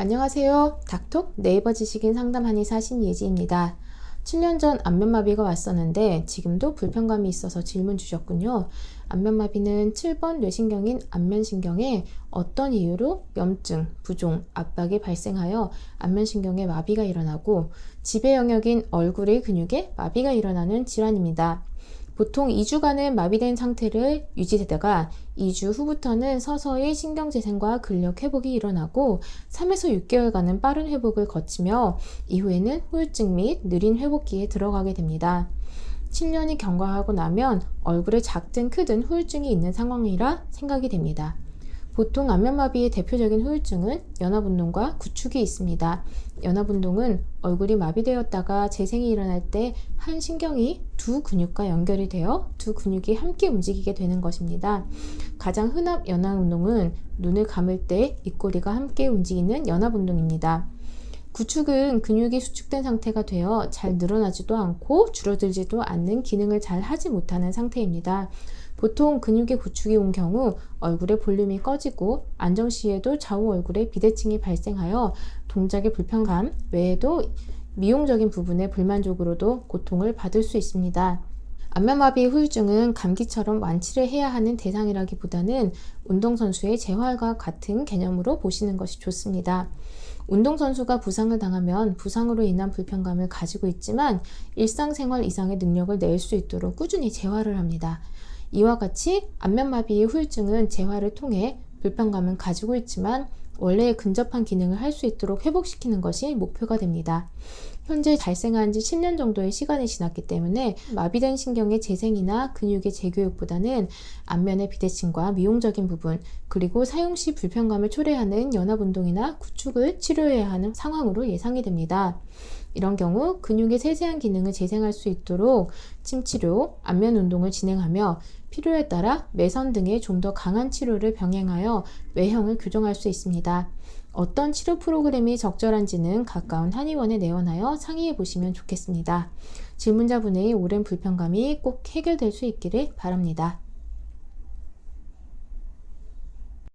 안녕하세요. 닥톡 네이버 지식인 상담 한의사 신예지입니다. 7년 전 안면마비가 왔었는데 지금도 불편감이 있어서 질문 주셨군요. 안면마비는 7번 뇌신경인 안면신경에 어떤 이유로 염증, 부종, 압박이 발생하여 안면신경에 마비가 일어나고 지배 영역인 얼굴의 근육에 마비가 일어나는 질환입니다. 보통 2주간은 마비된 상태를 유지되다가 2주 후부터는 서서히 신경재생과 근력 회복이 일어나고 3에서 6개월간은 빠른 회복을 거치며 이후에는 후유증 및 느린 회복기에 들어가게 됩니다. 7년이 경과하고 나면 얼굴에 작든 크든 후유증이 있는 상황이라 생각이 됩니다. 보통 안면마비의 대표적인 후유증은 연합운동과 구축이 있습니다. 연합운동은 얼굴이 마비되었다가 재생이 일어날 때 한 신경이 두 근육과 연결이 되어 두 근육이 함께 움직이게 되는 것입니다. 가장 흔한 연합 운동은 눈을 감을 때 입꼬리가 함께 움직이는 연합 운동입니다. 구축은 근육이 수축된 상태가 되어 잘 늘어나지도 않고 줄어들지도 않는 기능을 잘 하지 못하는 상태입니다. 보통 근육의 구축이 온 경우 얼굴의 볼륨이 꺼지고 안정 시에도 좌우 얼굴에 비대칭이 발생하여 동작의 불편감 외에도 미용적인 부분의 불만족으로도 고통을 받을 수 있습니다. 안면마비 후유증은 감기처럼 완치를 해야 하는 대상이라기보다는 운동선수의 재활과 같은 개념으로 보시는 것이 좋습니다. 운동선수가 부상을 당하면 부상으로 인한 불편감을 가지고 있지만 일상생활 이상의 능력을 낼 수 있도록 꾸준히 재활을 합니다. 이와 같이 안면마비의 후유증은 재활을 통해 불편감은 가지고 있지만 원래의 근접한 기능을 할 수 있도록 회복시키는 것이 목표가 됩니다. 현재 발생한 지 10년 정도의 시간이 지났기 때문에 마비된 신경의 재생이나 근육의 재교육보다는 안면의 비대칭과 미용적인 부분, 그리고 사용 시 불편감을 초래하는 연합운동이나 구축을 치료해야 하는 상황으로 예상이 됩니다. 이런 경우 근육의 세세한 기능을 재생할 수 있도록 침치료, 안면 운동을 진행하며 필요에 따라 매선 등의 좀 더 강한 치료를 병행하여 외형을 교정할 수 있습니다. 어떤 치료 프로그램이 적절한지는 가까운 한의원에 내원하여 상의해 보시면 좋겠습니다. 질문자분의 오랜 불편감이 꼭 해결될 수 있기를 바랍니다.